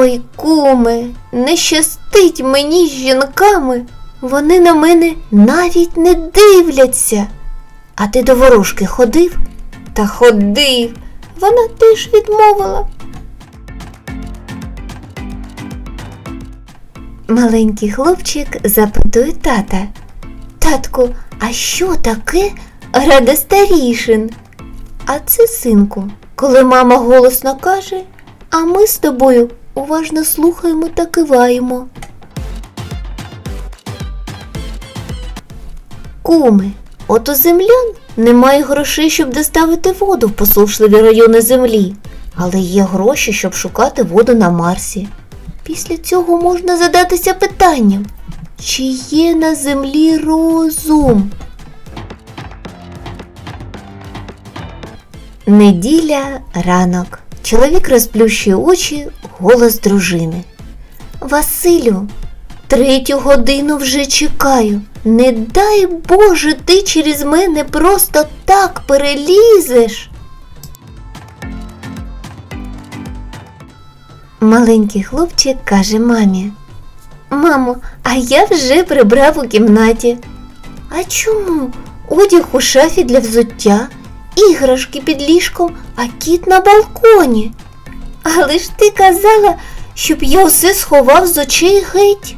Ой, куме, не щастить мені з жінками. Вони на мене навіть не дивляться. А ти до ворожки ходив? Та ходив. Вона теж відмовила. Маленький хлопчик запитує тата. Татку, а що таке рада старішин? А це синку, коли мама голосно каже, а ми з тобою уважно слухаємо та киваємо. Куми, от у землян немає грошей, щоб доставити воду в посушливі райони землі, але є гроші, щоб шукати воду на Марсі. Після цього можна задатися питанням, чи є на землі розум? Неділя ранок. Чоловік розплющує очі, голос дружини. Василю, третю годину вже чекаю. Не дай Боже, ти через мене просто так перелізеш. Маленький хлопчик каже мамі. Мамо, а я вже прибрав у кімнаті. А чому? Одяг у шафі для взуття, іграшки під ліжком, а кіт на балконі. Але ж ти казала, щоб я все сховав з очей геть.